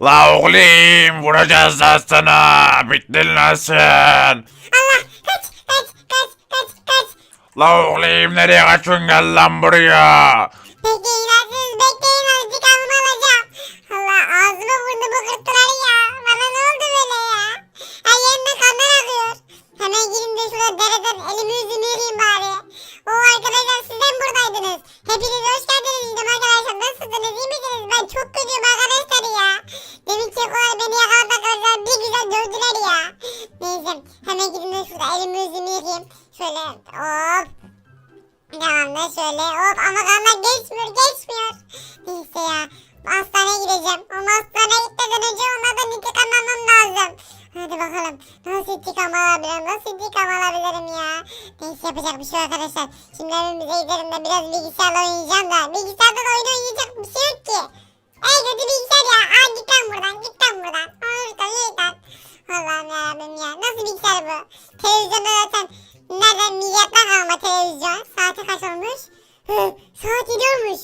La oğlum vuracağız lan sana. Bittin lan sen. Allah kaç kaç kaç kaç kaç. La oğlum nereye kaçıyorsun gel lan buraya. Bekleyin siz bekleyin azıcık alımı alacağım. Allah ağzıma vurdu bu kırklar ya. Bana ne oldu böyle ya? Ay yerimde kanlar akıyor. Hemen gidin de şurada dereden elimi yüzümü yürüyeyim bari. O arkadaşlar siz de mi buradaydınız? Hepiniz hoş geldiniz dedim arkadaşlar. Nasılsınız iyi misiniz? Ben çok kötüyüm arkadaşlar ya. Demin kekolar beni yakaladı arkadaşlar. Bir güzel dövdüler ya. Neyse hemen gidin de şurada elimi yüzümü yürüyeyim. Şöyle hop. Tamamdır şöyle hop ama kanlar geçmiyor geçmiyor. Neyse ya hastaneye gideceğim. Ama hastaneye gitmeden önce onlardan intikam almam lazım. Hadi bakalım nasıl intikam alabilirim nasıl intikam alabilirim ya. Neyse yapacak bir şey yok arkadaşlar. Şimdi evimize gidelim de biraz bilgisayarla oynayacağım da. Bilgisayarda da oyun oynayacak bir şey yok ki. Ey kötü bilgisayar ya. Aa git lan buradan git lan buradan. Aa şuradan yürü lan. Allah'ım yarabbim ya. Nasıl bilgisayar bu? Televizyonda zaten nereden milyattan kalma televizyon. Saati kaç olmuş? Hı, saat gidiyormuş.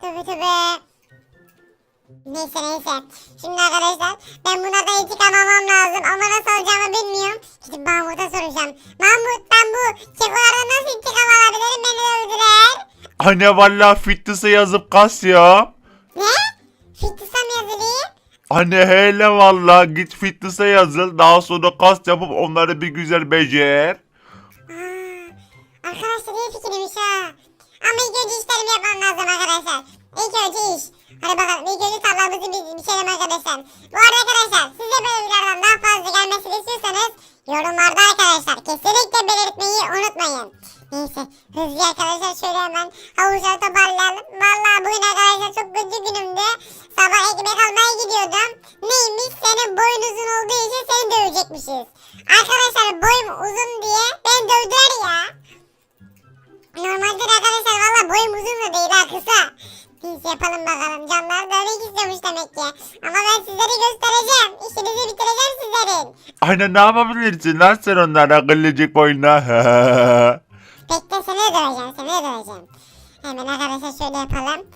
Tövbe tövbe. Neyse neyse. Şimdi arkadaşlar ben bunlardan intikam almam lazım ama nasıl alacağımı bilmiyorum. Gidip Mahmut'a soracağım. Mahmut ben bu kekolardan nasıl intikam alabilirim beni dövdüler. Anne valla fitness'e yazıp kas ya. Ne? Fitness'a mı yazılayım? Anne hele valla git fitness'e yazıl. Daha sonra kas yapıp onları bir güzel becer. Aa, arkadaşlar iyi fikirmiş ha. Ama ilk önce işlerimi yapmam lazım arkadaşlar. İlk önce iş. Hadi bakalım ilk önce tarlamızı bir biçelim arkadaşlar. Bu arada arkadaşlar siz de böyle videolardan daha fazla gelmesini istiyorsanız yorumlarda arkadaşlar kesinlikle belirtmeyi unutmayın. Neyse hızlı arkadaşlar şöyle hemen havuzları toparlayalım. Valla bugün arkadaşlar çok kötü günümdü. Sabah ekmek almaya gidiyordum. Neymiş senin boyun uzun olduğu için seni dövecekmişiz. Arkadaşlar boyum uzun diye beni dövdüler ya. Normalde de arkadaşlar valla boyum uzun da değil ha kısa. Neyse yapalım bakalım. Canlar da öyle demek ki. Ama ben sizlere göstereceğim. İşinizi bitireceğim sizlerin. Anne ne yapabilirsin lan sen onlara akıllıcık boyuna. Bekle seni de döveceğim. Seni de döveceğim. Hemen arkadaşlar şöyle yapalım.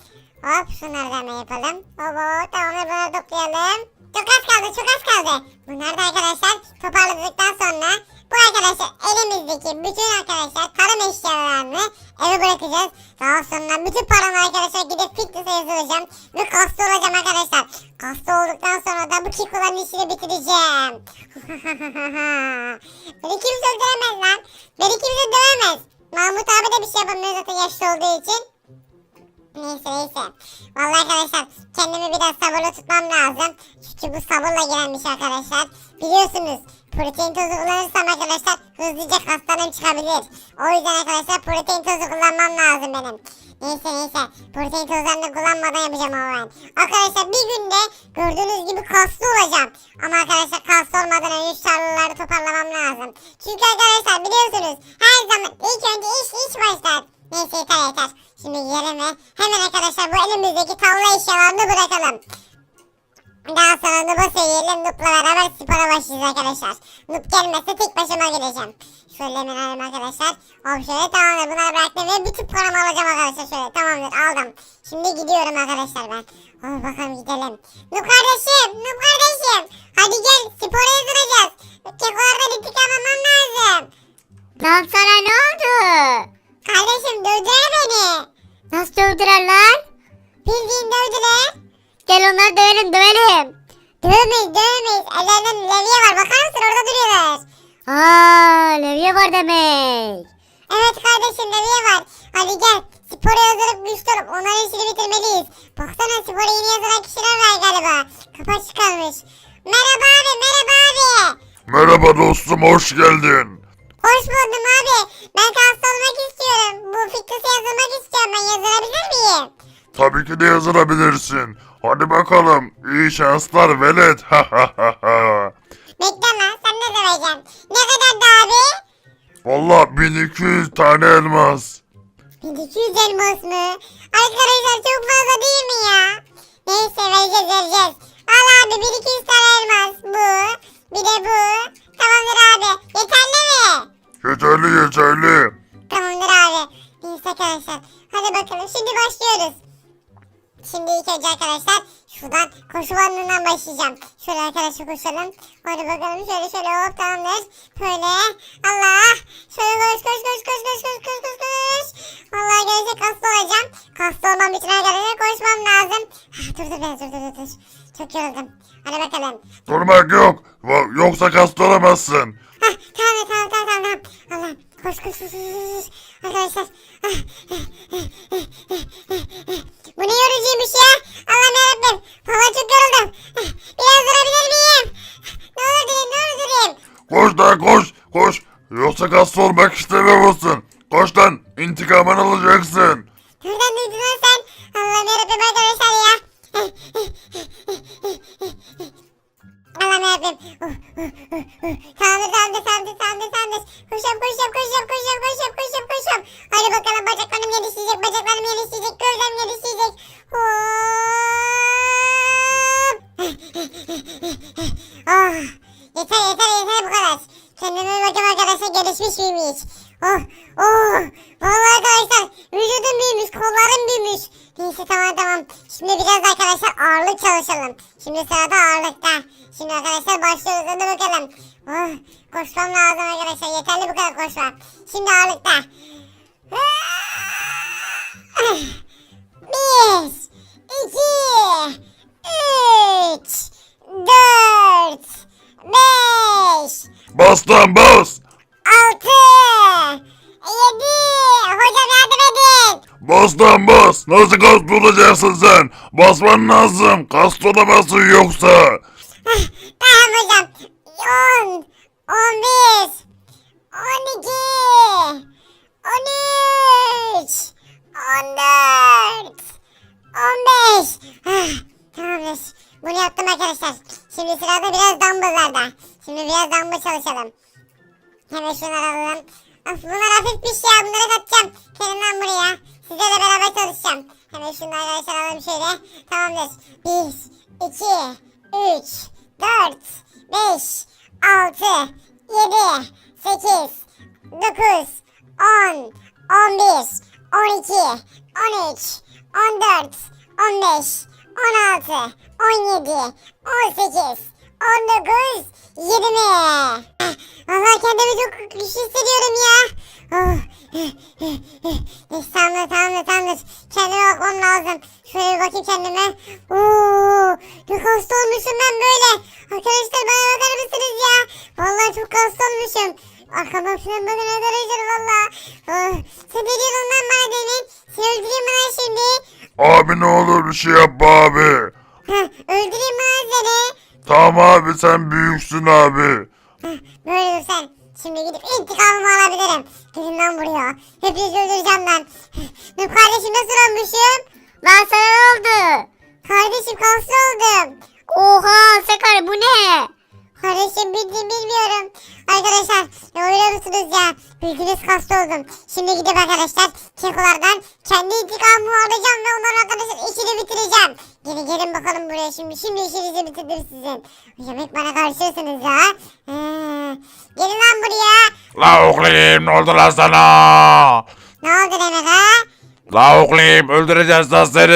Hop şunları da hemen yapalım. Hop tamamdır bunları toplayalım. Çok az kaldı çok az kaldı. Bunları da arkadaşlar toparladıktan sonra bu arkadaşlar elimizdeki bütün arkadaşlar tarım eşyalarını eve bırakacağız. Daha sonra bütün paramı arkadaşlar gidip fitness'e yazılacağım. Ve kaslı olacağım arkadaşlar. Kaslı olduktan sonra da bu kikoların işini bitireceğim. Beni kimse öldüremez lan. Beni kimse dövemez. Mahmut abi de bir şey yapamıyor zaten yaşlı olduğu için. Neyse neyse. Vallahi arkadaşlar kendimi biraz sabırlı tutmam lazım. Çünkü bu sabırla gelenmiş arkadaşlar. Biliyorsunuz protein tozu kullanırsam arkadaşlar hızlıca kaslarım çıkabilir. O yüzden arkadaşlar protein tozu kullanmam lazım benim. Neyse neyse protein tozlarını kullanmadan yapacağım ama. Arkadaşlar bir günde gördüğünüz gibi kaslı olacağım. Ama arkadaşlar kaslı olmadan önce şu toparlamam lazım. Çünkü arkadaşlar biliyorsunuz her zaman ilk önce iş iş başlar. Neyse yeter yeter. Şimdi yerime hemen arkadaşlar bu elimizdeki tavla eşyalarını bırakalım. Daha sonra Nub'a söyleyelim. Nub'la beraber spora başlayacağız arkadaşlar. Nub gelmezse tek başıma geleceğim. Şöyle hemen alayım arkadaşlar. Hop şöyle tamamdır. Bunları bıraktım ve bütün paramı alacağım arkadaşlar şöyle. Tamamdır aldım. Şimdi gidiyorum arkadaşlar ben. Hadi bakalım gidelim. Nub kardeşim. Nub kardeşim. Hadi gel spora yazılacağız. Kekolardan intikam almam lazım. Lan sana ne oldu? Kardeşim dövdüler beni. Nasıl dövdüler lan? Bildiğin dövdüler. Gel onları dövelim dövelim. Dövmeyiz dövmeyiz. Ellerinde levye var. Bakar mısın orada duruyorlar. Aa, levye var demek. Evet kardeşim levye var. Hadi gel. Spora yazılıp olup onların işini bitirmeliyiz. Baksana spora yeni yazılan kişiler var galiba. Kafa çıkarmış. Merhaba abi merhaba abi. Merhaba dostum hoş geldin. Hoş buldum abi. Ben hasta olmak istiyorum. Bu fitness'e yazılmak istiyorum. Ben yazılabilir miyim? Tabii ki de yazılabilirsin. Hadi bakalım iyi şanslar velet. Bekle lan sen ne döveceksin? Ne kadar da abi? Valla 1200 tane elmas. 1200 elmas mı? Arkadaşlar çok fazla değil mi ya? Neyse vereceğiz vereceğiz. Al abi 1200 tane elmas bu. Bir de bu. Tamamdır abi. Yeterli mi? Yeterli yeterli. Tamamdır abi. Neyse arkadaşlar. Hadi bakalım şimdi başlıyoruz. Şimdi ilk önce arkadaşlar şuradan koşu bandından başlayacağım. Şöyle arkadaşlar koşalım. Hadi bakalım şöyle şöyle hop tamamdır. Böyle Allah. Şöyle koş koş koş koş koş koş koş koş koş. Allah gelecek kaslı olacağım. Kaslı olmam için arkadaşlar koşmam lazım. Ah, dur dur ben dur dur dur. Çok yoruldum. Hadi bakalım. Durmak yok. Yoksa kaslı olamazsın. Hah, tamam tamam tamam tamam. tamam. Allah koş koş koş koş. Arkadaşlar. Ah, Bu ne yorucuymuş ya. Allah'ım yarabbim. Valla çok yoruldum. Ah, Biraz durabilir miyim? Ne olur durayım ne olur durayım. Koş lan koş koş. Yoksa kaslı olmak istemiyor musun? Koş lan intikamını alacaksın. Nereden duydun lan sen? Allah'ım yarabbim arkadaşlar ya. Allah'ım yarabbim. Uh, uh, uh, uh. Tamamdır tamamdır tamamdır tamamdır tamamdır. Koşuyorum koşuyorum koşuyorum koşuyorum koşuyorum koşuyorum koşuyorum. Hadi bakalım bacaklarım gelişecek bacaklarım gelişecek gövdem gelişecek. Hop. ah, yeter yeter yeter bu kadar. Kendime bakayım arkadaşlar gelişmiş miyim hiç? Oh oh. Vallahi arkadaşlar vücudum büyümüş kollarım büyümüş. Neyse tamam tamam. Şimdi biraz arkadaşlar ağırlık çalışalım. Şimdi sırada ağırlıkta. Şimdi arkadaşlar başlıyoruz hadi bakalım. Oh, koşmam lazım arkadaşlar yeterli bu kadar koşma. Şimdi ağırlıkta. Bir, iki, üç, dört, beş, Bas lan. Altı, yedi. Hocam yardım edin. Bas lan bas. Nasıl kaslı olacaksın sen? Basman lazım. Kaslı olamazsın yoksa. Tamam hocam. On, on bir, on iki, on üç, on dört, on beş. Tamamdır. Bunu yaptım arkadaşlar. Şimdi sırada biraz dumbbelllarda. Şimdi biraz dumbbell çalışalım. Hemen alalım. Of bunlar hafif bir şey ya. Bunları katacağım. Kendimden buraya. Size de beraber çalışacağım. Hemen şunları arkadaşlar alalım şöyle. Tamamdır. 1, 2, 3, 4, 5, 6, 7, 8, 9, 10, 11, 12, 13, 14, 15, 16, 17, 18, 19, 20. Allah kendimi çok güçlü hissediyorum ya. Oh. Eh, eh, eh. tamamdır tamamdır tamamdır. Kendime bakmam lazım. Şöyle bir bakayım kendime. Oo, ne hasta olmuşum ben böyle. Arkadaşlar bana bakar mısınız ya? Vallahi çok hasta olmuşum. Arkama şuna bakın arkadaşlar valla. Oh. Sen ne diyorsun lan bana öldüreyim mi şimdi? Abi ne olur bir şey yapma abi. Heh, öldüreyim mi seni? Tamam abi sen büyüksün abi. Heh, Böyle dur sen. Şimdi gidip intikamımı alabilirim. Lan buraya. Hepinizi öldüreceğim ben. Benim kardeşim nasıl olmuşum? Lan sana ne oldu? Kardeşim kaslı oldum. Oha Sakar bu ne? Kardeşim bildiğim bilmiyorum. Arkadaşlar ne oluyor musunuz ya? Bildiğiniz kaslı oldum. Şimdi gidip arkadaşlar kekolardan kendi intikamımı alacağım ve onların arkadaşlar işini bitireceğim. Gelin gelin bakalım buraya şimdi. Şimdi işinizi bitirdim sizin. Yemek bana karşıyorsunuz ya. Ee, gelin lan buraya. La oğlum ne oldu lan sana? Ne oldu demek ha? La oğlum öldüreceğiz lan seni.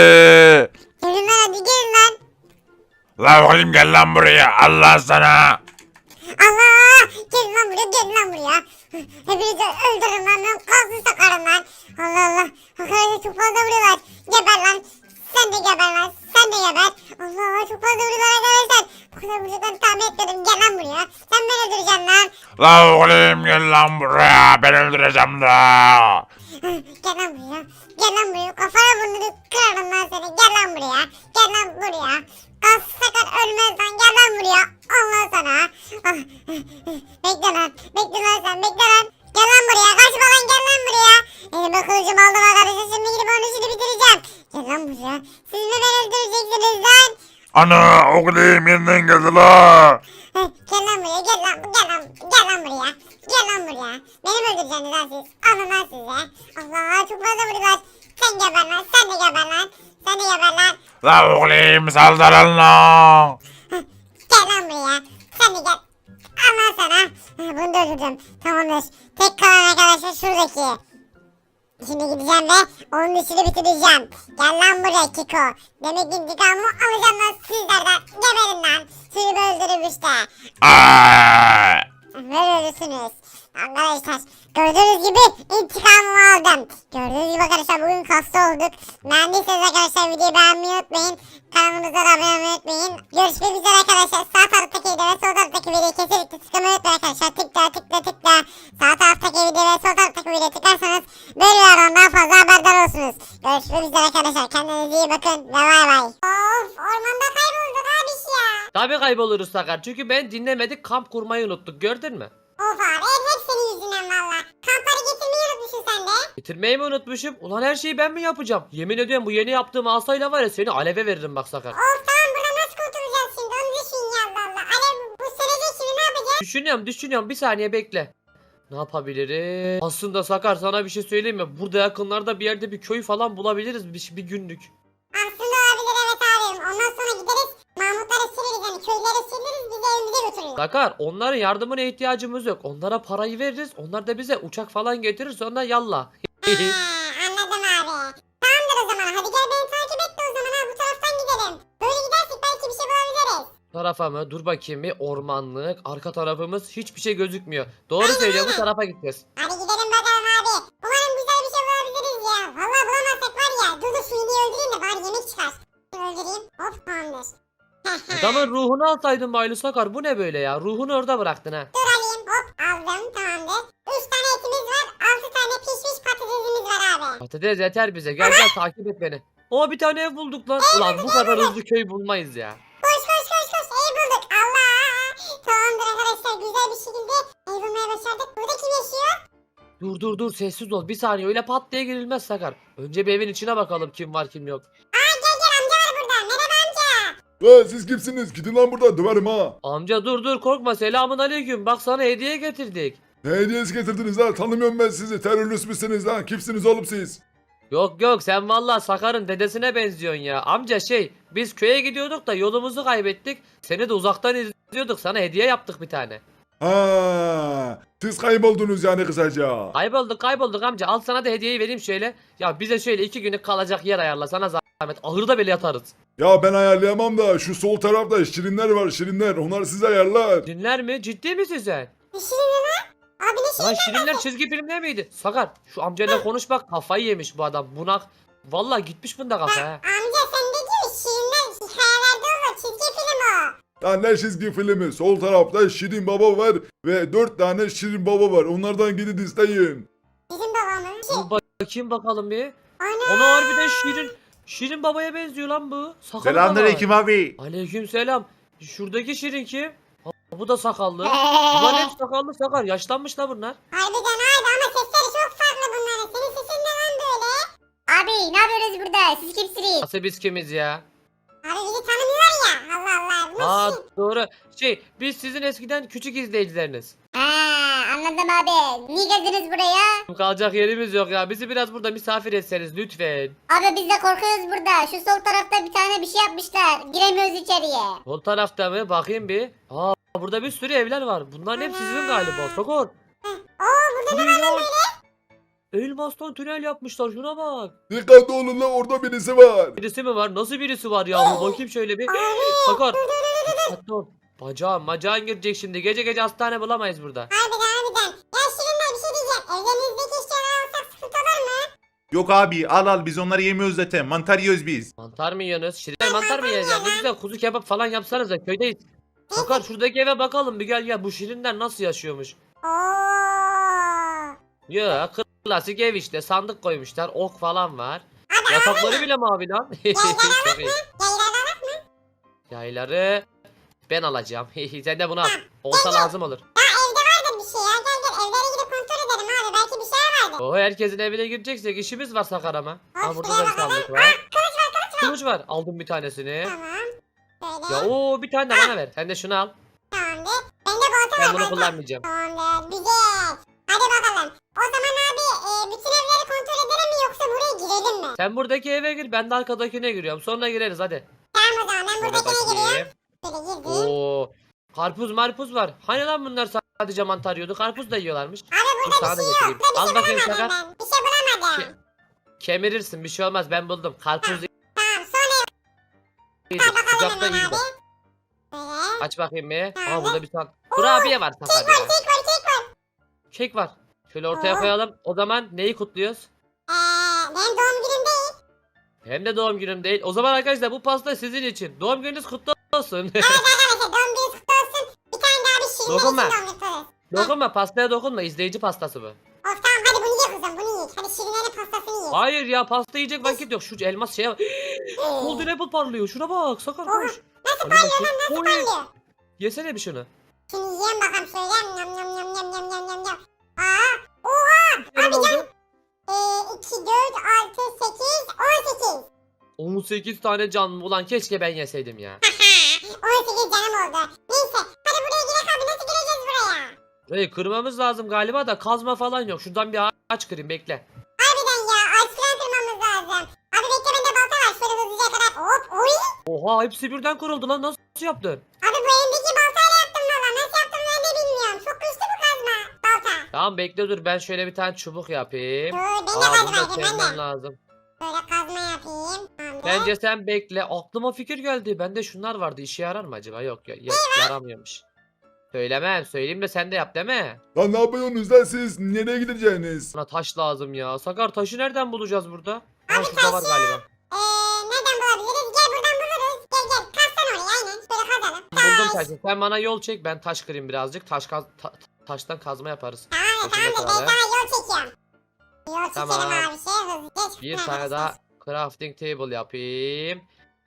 Gelin lan hadi gelin. La oğlum gel lan buraya Allah sana. Allah! Gelin lan buraya, gelin lan buraya. Hepinizi öldürün lan, ben kalsın sakarım lan. Allah Allah, arkadaşlar çok fazla vuruyorlar. Geber lan, sen de geber lan, sen de geber. Allah Allah, çok fazla vuruyorlar arkadaşlar. Bu kadar vuracaklarını tahmin etmedim, gel lan buraya. Sen beni öldüreceksin lan. La oğlum gel lan buraya ben öldüreceğim la. Gel lan buraya, gel lan buraya. Kafana burnunu kırarım lan seni. Gel lan buraya, gel lan buraya. Kas sakar ölmez lan, gel lan buraya. Allah sana. Ah, bekle lan, bekle lan sen, bekle lan. Gel lan buraya, kaçma lan, gel lan buraya. Elime kılıcımı aldım arkadaşlar, şimdi gidip onun işini bitireceğim. Gel lan buraya. Siz mi beni öldüreceksiniz lan? Ana oğlum yeniden geldi la. Gel lan buraya, gel lan, gel lan, gel lan buraya. Gel lan buraya. Beni mi öldüreceksiniz lan siz? Alın lan size. Allah çok fazla vuruyorlar. Sen geber lan, sen de geber lan. Sen de geber lan. La oğlum saldırın la. Gel lan buraya. Sen de gel. Aman sana. Bunu da öldürdüm. Tamamdır. Tek kalan arkadaşlar şuradaki. Şimdi gideceğim ve onun işini bitireceğim. Gel lan buraya Kiko. Demek intikamımı alacağım lan sizlerden. Geberin lan. Seni öldürürüm işte. Böyle ölürsünüz. Arkadaşlar gördüğünüz gibi intikamımı aldım. Gördüğünüz gibi arkadaşlar bugün kasta olduk. Beğendiyseniz arkadaşlar videoyu beğenmeyi unutmayın. Kanalımıza da abone olmayı unutmayın. Görüşmek üzere arkadaşlar. Sağ taraftaki video ve sol taraftaki videoyu kesinlikle tıklamayı unutmayın arkadaşlar. Tıkla tıkla tıkla. Sağ taraftaki video ve sol taraftaki videoyu tıklarsanız böyle videolardan daha fazla haberdar olursunuz. Görüşmek üzere arkadaşlar. Kendinize iyi bakın ve bay bay. Of ormanda kaybolduk abi ya. Tabii kayboluruz Sakar. Çünkü ben dinlemedik kamp kurmayı unuttuk gördün mü? Of abi hep, hep senin yüzünden valla. Kampları getirmeyi unutmuşsun sen de. Bitirmeyi mi unutmuşum? Ulan her şeyi ben mi yapacağım? Yemin ediyorum bu yeni yaptığım asayla var ya seni aleve veririm bak Sakar. Of tamam burada nasıl kurtulacağız şimdi onu düşün ya Allah. Alev bu sönecek şimdi ne yapacağız? Düşünüyorum düşünüyorum bir saniye bekle. Ne yapabiliriz? Aslında Sakar sana bir şey söyleyeyim mi? Burada yakınlarda bir yerde bir köy falan bulabiliriz bir, bir günlük. Aslında götürürüz. Sakar onların yardımına ihtiyacımız yok. Onlara parayı veririz. Onlar da bize uçak falan getirir sonra yallah. Ha, anladım abi. Tamamdır o zaman hadi gel beni takip et de o zaman ha bu taraftan gidelim. Böyle gidersek belki bir şey bulabiliriz. tarafa mı? Dur bakayım bir ormanlık. Arka tarafımız hiçbir şey gözükmüyor. Doğru söylüyor bu tarafa gideceğiz. Hadi Adamın ruhunu alsaydın Baylı Sakar bu ne böyle ya? Ruhunu orada bıraktın ha. Dur alayım hop aldım tamamdır. 3 tane etimiz var 6 tane pişmiş patatesimiz var abi. Patates yeter bize. Gel gel takip et beni. Aa bir tane ev bulduk lan. Ulan bu kadar hızlı köy bulmayız ya. Koş koş koş koş ev bulduk Allah. Tamamdır arkadaşlar güzel bir şekilde ev bulmaya başardık. Burada kim yaşıyor? Dur dur dur sessiz ol. Bir saniye öyle pat diye girilmez Sakar. Önce bir evin içine bakalım kim var kim yok. Lan siz kimsiniz? Gidin lan buradan döverim ha. Amca dur dur korkma selamun aleyküm. Bak sana hediye getirdik. Ne hediyesi getirdiniz lan? Tanımıyorum ben sizi. Terörist misiniz lan? Kimsiniz oğlum siz? Yok yok sen vallahi Sakar'ın dedesine benziyorsun ya. Amca şey biz köye gidiyorduk da yolumuzu kaybettik. Seni de uzaktan izliyorduk. Sana hediye yaptık bir tane. Ha, siz kayboldunuz yani kısaca. Kaybolduk kaybolduk amca. Al sana da hediyeyi vereyim şöyle. Ya bize şöyle iki günlük kalacak yer ayarla sana zahmet. Ahırda bile yatarız. Ya ben ayarlayamam da şu sol tarafta şirinler var şirinler. Onlar size ayarlar. Şirinler mi? Ciddi misin sen? Ne şirin lan? Abi ne şirin? Lan Şirinler çizgi filmde miydi? Sakar şu amcayla konuş bak kafayı yemiş bu adam bunak. Vallahi gitmiş bunda kafa ha. Amca sen ne diyorsun? Şirinler hikayelerde olur. Çizgi film o. Lan ne çizgi filmi? Sol tarafta Şirin Baba var ve dört tane Şirin Baba var. Onlardan gidin isteyin. Bizim babamın. Dur bakayım bakalım bir. Ana. Ona harbiden Şirin. Şirin babaya benziyor lan bu. Sakallı. Selamünaleyküm abi. Aleyküm selam. Şuradaki Şirin kim? Ha, Bu da sakallı. Bunlar hep sakallı sakar. Yaşlanmış la bunlar. Harbiden abi ama sesleri çok farklı bunların. Senin sesin ne lan böyle? Abi ne yapıyoruz burada? Siz kimsiniz? Nasıl biz kimiz ya? Abi bizi tanımıyorlar ya. Allah Allah. Bu Aa Şirin. doğru. Şey biz sizin eskiden küçük izleyicileriniz. Anladım abi. Niye geldiniz buraya? Kalacak yerimiz yok ya. Bizi biraz burada misafir etseniz lütfen. Abi biz de korkuyoruz burada. Şu sol tarafta bir tane bir şey yapmışlar. Giremiyoruz içeriye. Sol tarafta mı? Bakayım bir. Aa burada bir sürü evler var. Bunların hep sizin galiba. Sokor. Oo burada ne var lan böyle? Elmastan tünel yapmışlar. Şuna bak. Dikkatli olun lan orada birisi var. Birisi mi var? Nasıl birisi var ya? Bakayım şöyle bir. Sakar. Dikkatli ol. Bacağın, bacağın girecek şimdi. Gece gece hastane bulamayız burada. Harbiden Yok abi al al biz onları yemiyoruz zaten. Mantar yiyoruz biz. Mantar mı yiyorsunuz? Şirin mantar mı yiyeceğiz? Ne güzel kuzu kebap falan yapsanız da köydeyiz. Sakar şuradaki eve bakalım bir gel ya. Bu şirinler nasıl yaşıyormuş? Oo. Ya klasik ev işte. Sandık koymuşlar. Ok falan var. Yatakları bile mavi lan. Çok iyi. Yayları ben alacağım. Sen de bunu al. Olsa lazım olur. Ya evde vardır bir şey ya. Gel gel evlere edelim abi. Belki bir şey vardır. O herkesin evine gireceksek işimiz var Sakar ama. Ha burada da bir sandık var. Kılıç var kılıç var. Kılıç var. Aldım bir tanesini. Tamam. Böyle. Ya o bir tane de bana ver. Sen de şunu al. Tamamdır. Bende balta Ben var. bunu balta. kullanmayacağım. Tamamdır. Güzel. Hadi bakalım. O zaman abi e, bütün evleri kontrol edelim mi yoksa buraya girelim mi? Sen buradaki eve gir. Ben de arkadakine giriyorum. Sonra gireriz hadi. Tamam o zaman ben buradakine giriyorum. Şöyle girdim. Oo. Karpuz marpuz var. Hani lan bunlar sadece mantar yiyordu. Karpuz da yiyorlarmış. Abi burada bir şey yok. Burada Al bir şey bakayım bulamadım Sakar. ben. Bir şey bulamadım. Ke- Kemirirsin bir şey olmaz ben buldum. Karpuz Tamam sonra iyiydi. ver bakalım Sıcakta hemen iyiydi. abi. Böyle. Aç bakayım bir. Aa burada bir tane kurabiye var Kek var kek var kek var. Kek var. Şöyle ortaya Aa. koyalım. O zaman neyi kutluyoruz? Eee benim doğum günüm değil. Hem de doğum günüm değil. O zaman arkadaşlar bu pasta sizin için. Doğum gününüz kutlu olsun. Evet arkadaşlar doğum gününüz kutlu olsun. Bir tane daha bir şirin Dokunma. doğum günü. Dokunma pastaya dokunma. izleyici pastası bu. Of tamam hadi bunu ye kızım bunu ye. Hadi şirinlerin pastasını ye. Hayır ya pasta yiyecek vakit yok. Şu elmas şeye bak. Golden apple parlıyor. Şuna bak. Sakar Oha, koş. Nasıl parlıyor lan nasıl Oy. parlıyor? Yesene bir şunu. Şimdi yiyen bakalım şöyle. Yam yam yam yam yam yam yam yam yam. Aa oha. Ne oldu? Eee 2, 4, 6, 8, 18. 18 tane canlı. Ulan keşke ben yeseydim ya. 18 canım oldu. Neyse hadi buraya girek abi nasıl gireceğiz buraya? Burayı kırmamız lazım galiba da kazma falan yok. Şuradan bir ağaç kırayım bekle. Harbiden ya ağaç falan kırmamız lazım. Abi bekle bende balta var şöyle hızlıca kadar. Hop oy. Oha hepsi birden kırıldı lan. Nasıl yaptın? Abi bu elimdeki baltayla yaptım valla. Nasıl yaptım ben de bilmiyorum. Çok güçlü bu kazma. Balta. Tamam bekle dur ben şöyle bir tane çubuk yapayım. Dur ben de Aa kazma bunu da yapayım ben de. lazım. Böyle kazma yapayım. Tamam. Bence sen bekle. Aklıma fikir geldi. Bende şunlar vardı. İşe yarar mı acaba? Yok ya, ya- yaramıyormuş. Söylemem. Söyleyeyim de sen de yap değil mi? Lan ne yapıyorsunuz lan siz? Nereye gideceksiniz? Bana taş lazım ya. Sakar taşı nereden bulacağız burada? Ha şurada var galiba. Eee nereden bulabiliriz? Gel buradan buluruz. Gel gel. Kazsan oraya aynen. Şöyle kazalım. Buldum Taş. taşı. Sen bana yol çek. Ben taş kırayım birazcık. Taş kaz ta- taştan kazma yaparız. Tamam Taşı da tamam da ben sana yol çekiyorum. Yol Tamam. çekelim abi şey hızlıca. Bir çıkın tane daha crafting table yapayım.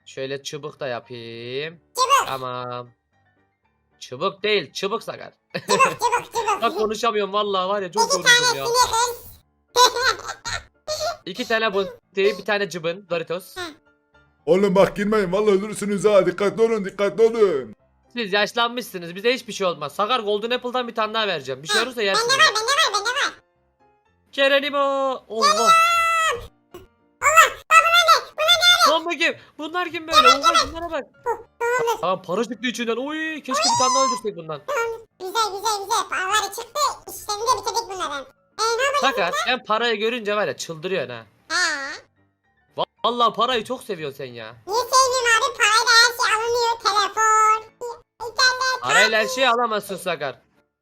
Şöyle çubuk da yapayım. Çubuk. Tamam. Çubuk değil, çubuk sakar. Çubuk çubuk çubuk. Bak konuşamıyorum vallahi var ya çok yoruldum ya. İki tane bu bir tane cıbın Doritos. Oğlum bak girmeyin vallahi ölürsünüz ha. Dikkatli olun dikkatli olun. Siz yaşlanmışsınız. Bize hiçbir şey olmaz. Sakar Golden Apple'dan bir tane daha vereceğim. Bir şey olursa Bende yersiniz. var bende var bende var. Kerenimo. Allah. Lan bakayım. Bunlar kim böyle? Oha bunlara bak. Tamam para çıktı içinden. Oy keşke bir tane daha öldürsek bundan. Güzel güzel güzel. Paraları çıktı. İşlerini de bitirdik bunların. Eee ne yapacağız? Sakar sen parayı görünce var ya çıldırıyorsun ha. He. Vallahi parayı çok seviyorsun sen ya. Niye sevmiyorum abi? Parayla her şey alınıyor. Telefon. İnternet. Parayla her şeyi alamazsın Sakar.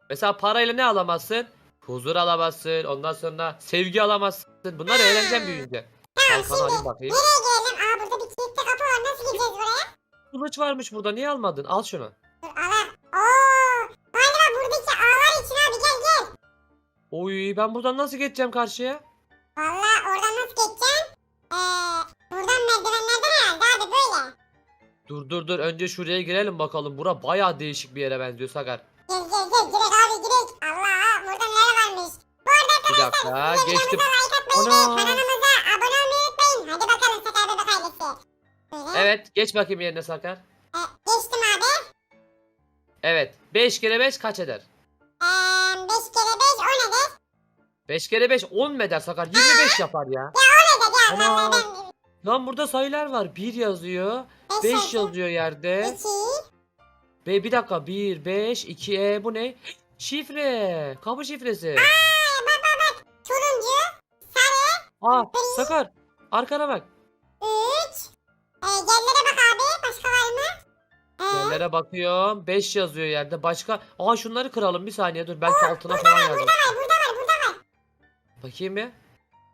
Mesela parayla ne alamazsın? Huzur alamazsın. Ondan sonra sevgi alamazsın. Bunlar eğlencen büyüyünce. Kalkan alayım bakayım. Nereye gelelim? Aa burada bir kilitli kapı var. Nasıl gideceğiz buraya? Kılıç varmış burada. Niye almadın? Al şunu. Dur alalım. Oo. Galiba buradaki ağlar için abi gel gel. Oy ben buradan nasıl geçeceğim karşıya? Valla oradan nasıl geçeceğim? Eee buradan merdivenlerden herhalde abi böyle. Dur dur dur. Önce şuraya girelim bakalım. Bura bayağı değişik bir yere benziyor Sakar. Gel gel gel girek abi girek. Allah burada neler varmış. Bu arada Bir dakika siz de geçtim. videomuza like atmayı ve Ana. kanalımıza Evet geç bakayım yerine Sakar. E, geçtim abi. Evet. 5 kere 5 kaç eder? Eee 5 kere 5 o nedir? 5 kere 5 10 mu eder Sakar? 25 yapar ya. O nedir ya? Ana. Ben Lan burada sayılar var. 1 yazıyor. 5 yazıyor yerde. 2. Ve bir dakika 1 5 2 e bu ne? Şifre. Kapı şifresi. Bak bak bak. Turuncu. Sarı. Aa Sakar. Arkana bak. Yerlere bakıyorum. 5 yazıyor yerde. Başka. Aa şunları kıralım bir saniye dur. Belki altına falan yazar. Burada var burada var burada var. Bakayım bir.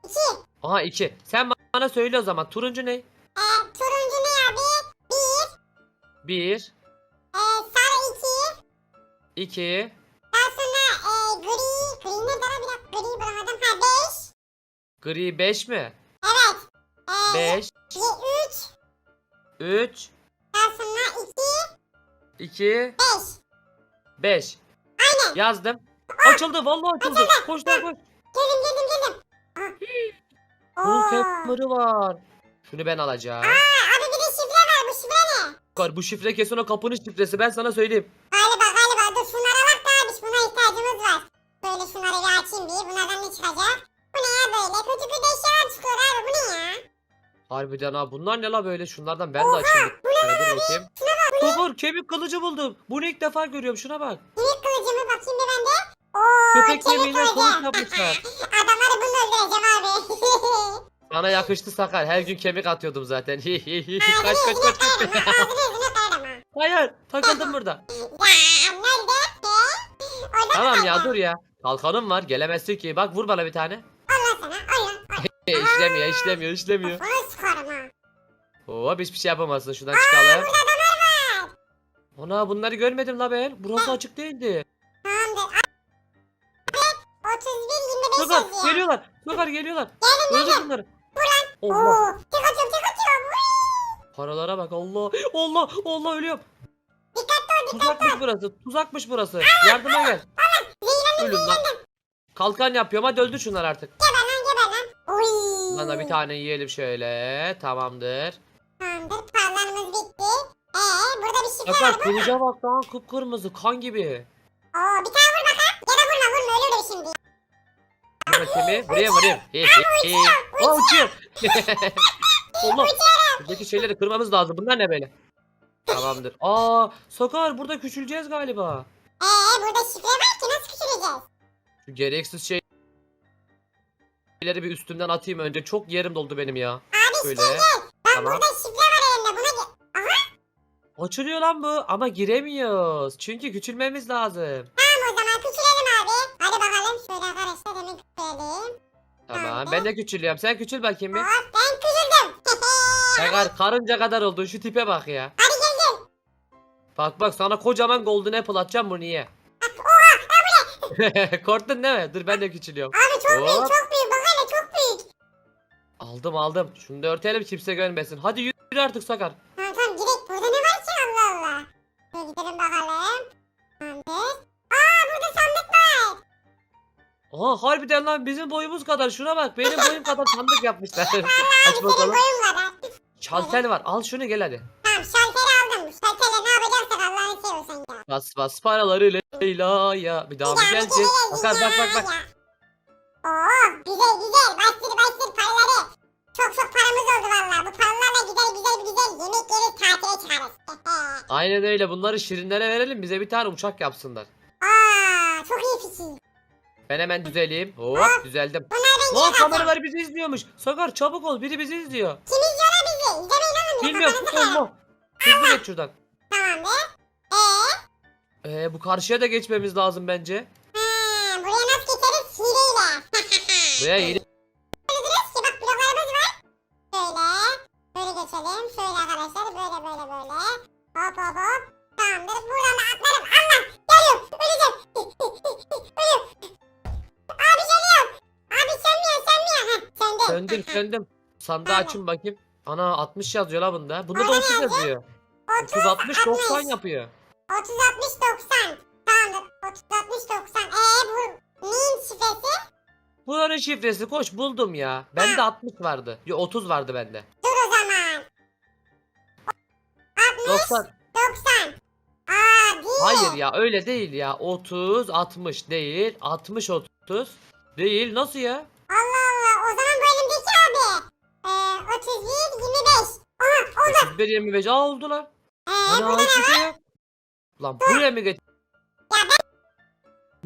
2. Aha 2. Sen bana söyle o zaman. Turuncu ne? E, turuncu ne abi? 1. 1 E, sarı 2. 2 Daha sonra e, gri. Gri ne daha bir dakika. Gri bulamadım. Ha 5. Gri 5 mi? Evet. E, 5 3. 3 Daha sonra 2. 2 5. 5 Aynen. Yazdım. Açıldı vallahi açıldı. Koş lan koş. Geldim geldim geldim. Oo. camper'ı var. Şunu ben alacağım. Abi bir de şifre var. Bu şifre ne? Sakar, Bu şifre kesin o kapının şifresi ben sana söyleyeyim. Galiba galiba. Dur şunlara bak da abi. Buna ihtiyacımız var. Böyle şunları bir açayım bir. Bunlardan ne çıkacak? Bu ne ya böyle? Kötü kötü eşyalar çıkıyor abi. Bu ne ya? Harbiden ha bunlar ne la böyle şunlardan ben de açayım. bir tane, Dur bakayım. Sakar kemik kılıcı buldum. Bunu ilk defa görüyorum şuna bak. Kemik kılıcımı bakayım bir ben de. Oo, Köpek kemik yemeğiyle hoca. kılıç yapmışlar. Adamları bununla öldüreceğim abi. Bana yakıştı Sakar. Her gün kemik atıyordum zaten. kaç kaç kaç. ha. Hayır takıldım burada. Ya nerede? Orada Tamam mı ya dur ya. Kalkanım var gelemezsin ki. Bak vur bana bir tane. Al lan sana. Al lan. Al. işlemiyor işlemiyor işlemiyor. Kafana sıkarım ha. Hop hiçbir şey yapamazsın. Şuradan çıkalım. Burada var. Ana bunları görmedim la ben. Burası açık değildi. Tamamdır. Abi, 31 25 Sakar yazıyor. geliyorlar. Sakar geliyorlar. Gelin Öldür bunları. Allah. Oo, tek atıyorum. Paralara bak Allah. Allah Allah ölüyorum. Dikkatli ol Tuzakmış burası. Tuzakmış burası. Yardıma gel. Ölün lan. Kalkan yapıyorum hadi öldür şunları artık. Geber lan geber lan. Uy. Bana bir tane yiyelim şöyle. Tamamdır Sakar kılıca bak lan kıpkırmızı kan gibi. Oo bir tane vur bakalım. Ya da vurma vurma ölürüm şimdi. Dur bakayım. Vurayım vurayım. He he he. Aa uçuyor. Allah. Buradaki şeyleri kırmamız lazım. Bunlar ne böyle? Tamamdır. Aa Sakar burada küçüleceğiz galiba. Eee burada şifre var ki nasıl küçüleceğiz? Şu gereksiz şey şeyleri bir üstümden atayım önce. Çok yerim doldu benim ya. Abi Böyle. gel gel. Bak Tamam. burada şifre var. Açılıyor lan bu ama giremiyoruz. Çünkü küçülmemiz lazım. Tamam o zaman küçülelim abi. Hadi bakalım şöyle arkadaşlar hemen küçülelim. Tamam ben de küçülüyorum. Sen küçül bakayım bir. Hop ben küçüldüm. Sakar karınca kadar oldun. Şu tipe bak ya. Hadi gel gel. Bak bak sana kocaman golden apple atacağım bunu ye. Korktun değil mi? Dur ben de küçülüyorum. Abi çok büyük Hop. çok büyük bak hele çok büyük. Aldım aldım. Şunu da örtelim kimse görmesin. Hadi yürü artık Sakar. Aha harbiden lan bizim boyumuz kadar. Şuna bak benim boyum kadar sandık yapmışlar. Aç Senin bakalım. boyun kadar. Şalter var. Al şunu gel hadi. Tamam şalteri aldım. Şalterle ne yapacaksak Allah'ını seviyorsan ya. Bas bas paraları Leyla'ya. Bir daha mı Ya, bir kere Sakar bak bak bak. ya. Oo güzel güzel. Bastır bastır paraları. Çok çok paramız oldu valla. Bu paralarla güzel bir güzel yemek yeriz tatile çıkarız. Aynen öyle. Bunları şirinlere verelim. Bize bir tane uçak yapsınlar. Aa çok iyi fikir. Ben hemen düzeleyim. Hop düzeldim. Bunlar ben Lan kameralar bizi izliyormuş. Sakar çabuk ol. Biri bizi izliyor. Kim izliyor lan bizi? İzlemeyin oğlum. Bilmiyorum. Allah. Hızlı geç şuradan. Tamamdır. Eee? Ee, bu karşıya da geçmemiz lazım bence. Ha, buraya nasıl geçeriz? Hileyle. Buraya yeni Ki bak bloklarımız var. Böyle. Böyle geçelim. Şöyle arkadaşlar. Böyle böyle böyle. Hop hop hop. Tamamdır. Buradan da söndüm söndüm. Sandığı açın bakayım. Ana 60 yazıyor la bunda. Bunda da Aynen 30 yazıyor. 30 30 60 90 60. yapıyor. 30 60 90. Tamamdır. 30 60 90. Eee bu neyin şifresi? Buranın şifresi koş buldum ya. Bende 60 vardı. Yo 30 vardı bende. Dur o zaman. 60 90. 90. Aa değil. Hayır ya öyle değil ya. 30 60 değil. 60 30 değil. Nasıl ya? Allah 31 25. Aha oldu. 31 25 aa oldu lan. Ee, Ana burada hiçbir şey yok. Lan buraya mı geç? Ya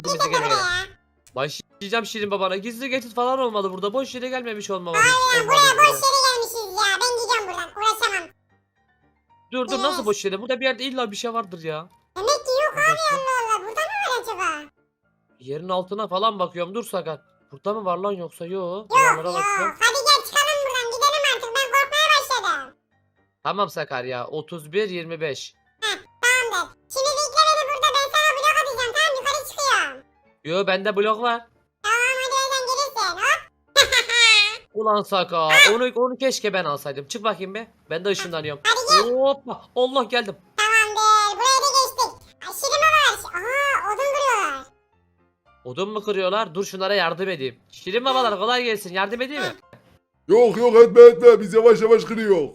Bizi ne gene gene. buraya? Başlayacağım Şirin babana. Gizli geçit falan olmalı burada. Boş yere gelmemiş olmamalı. Aynen buraya olmalı. boş yere gelmişiz ya. Ben gideceğim buradan. Uğraşamam. Dur dur nasıl boş yere? Burada bir yerde illa bir şey vardır ya. Demek ki yok abi Allah Allah. Burada mı var acaba? Yerin altına falan bakıyorum. Dur sakat. Burada mı var lan yoksa yok. Yok Buralara yok. bakıyorum. Hadi Tamam Sakar ya. 31 25. Tamamdır. Şimdi bekle beni burada. Ben sana blok atacağım. Tamam yukarı çıkıyorum. Yo bende blok var. Tamam hadi öyle gelirsin. Hop. Ulan Sakar. Onu onu keşke ben alsaydım. Çık bakayım be. Ben de ışınlanıyorum. Hadi gel. Hoppa. Allah geldim. Tamamdır. Buraya da geçtik. Ay, Şirime var. Aha odun kırıyorlar. Odun mu kırıyorlar? Dur şunlara yardım edeyim. Şirin babalar kolay gelsin. Yardım edeyim mi? Yok yok etme etme biz yavaş yavaş kırıyor.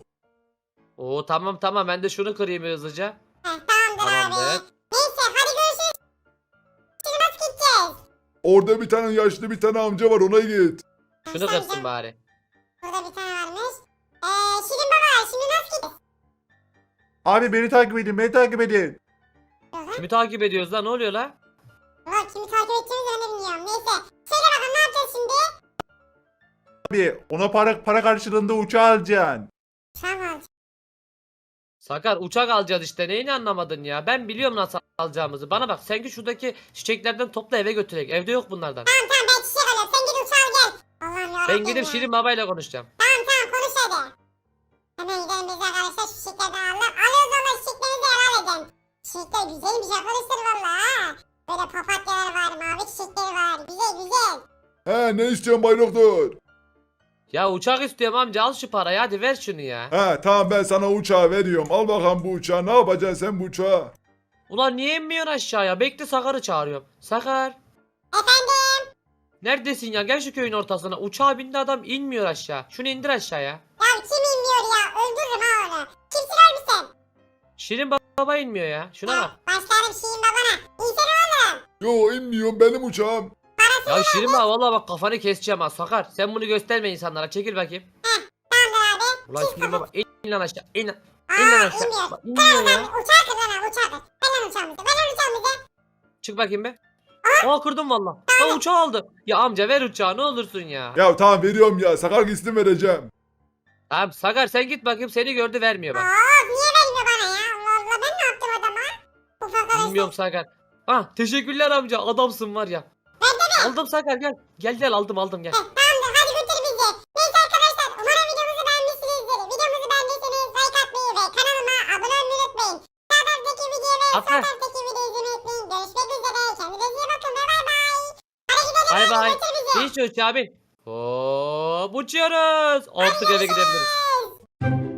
Oo tamam tamam ben de şunu kırayım hızlıca. Heh, tamamdır, abi. Neyse hadi görüşürüz. Şimdi nasıl gideceğiz? Orada bir tane yaşlı bir tane amca var ona git. Şunu kırsın bari. Burada bir tane varmış. Ee, Şirin baba şimdi nasıl gideceğiz? Abi beni takip edin, beni takip edin. Kimi takip ediyoruz lan? Ne oluyor lan? Ulan Şimdi takip edeceğimiz ben de bilmiyorum. Neyse. Söyle bakalım ne yapacağız şimdi? Abi ona para para karşılığında uçağı alacaksın. Tamam. Sakar uçak alacağız işte neyini anlamadın ya. Ben biliyorum nasıl alacağımızı. Bana bak sen git şuradaki çiçeklerden topla eve götürek. Evde yok bunlardan. Tamam tamam ben çiçek alıyorum. Sen git uçağa gel. Allah'ım yarabbim Ben gidip ya. Şirin babayla konuşacağım. Tamam tamam konuş hadi. Hemen gidelim biz arkadaşlar şu çiçeklerden alalım. Alıyoruz valla çiçeklerinizi helal edin. Çiçekler güzelmiş arkadaşlar valla ha. Böyle papatyalar var, mavi çiçekleri var. Güzel güzel. He ne istiyorsun Bay Doktor? Ya uçak istiyorum amca al şu parayı hadi ver şunu ya. He tamam ben sana uçağı veriyorum. Al bakalım bu uçağı. Ne yapacaksın sen bu uçağı? Ulan niye inmiyorsun aşağıya? Bekle Sakar'ı çağırıyorum. Sakar. Efendim? Neredesin ya? Gel şu köyün ortasına. Uçağa bindi adam inmiyor aşağı. Şunu indir aşağıya. Ya kim inmiyor ya? Öldürürüm ha onu. Kimsin oğlum sen? Şirin baba inmiyor ya. Şuna bak. Başlarım şeyin babana. İnsene oğlum. Yo inmiyorum benim uçağım. Ya Şirin baba valla bak kafanı keseceğim ha Sakar. Sen bunu gösterme insanlara. Çekil bakayım. Tamamdır abi. Ulan Şirin baba in lan aşağı. İn lan. Aa İn lan aşağı. inmiyor. Bak, inmiyor ya. Uçağı kır lan ha uçağı kır. Ver lan uçağımızı. Ver lan uçağımızı. Çık bakayım be. Aa kırdım valla. Ha uçağı aldı. Ya amca ver uçağı ne olursun ya. Ya tamam veriyorum ya. Sakar gitsin vereceğim. Tamam Sakar sen git bakayım seni gördü vermiyor bak. Aa niye vermiyor bana ya? Allah Allah ben ne yaptım adama? Ufak. Bilmiyorum Sakar. Ah teşekkürler amca adamsın var ya. Aldım Sakar gel. Gel gel aldım aldım gel. Heh, Tamamdır hadi götür bizi. Neyse arkadaşlar umarım videomuzu beğenmişsinizdir. Videomuzu beğendiyseniz like atmayı ve kanalıma abone olmayı unutmayın. Sağ taraftaki videoyu ve Atla. taraftaki videoyu izlemeyi unutmayın. Görüşmek üzere. Kendinize iyi bakın ve bay bay. Hadi gidelim Bay hadi bay. götür bizi. Hiç uçağı bin. Hop uçuyoruz. Artık eve gidebiliriz.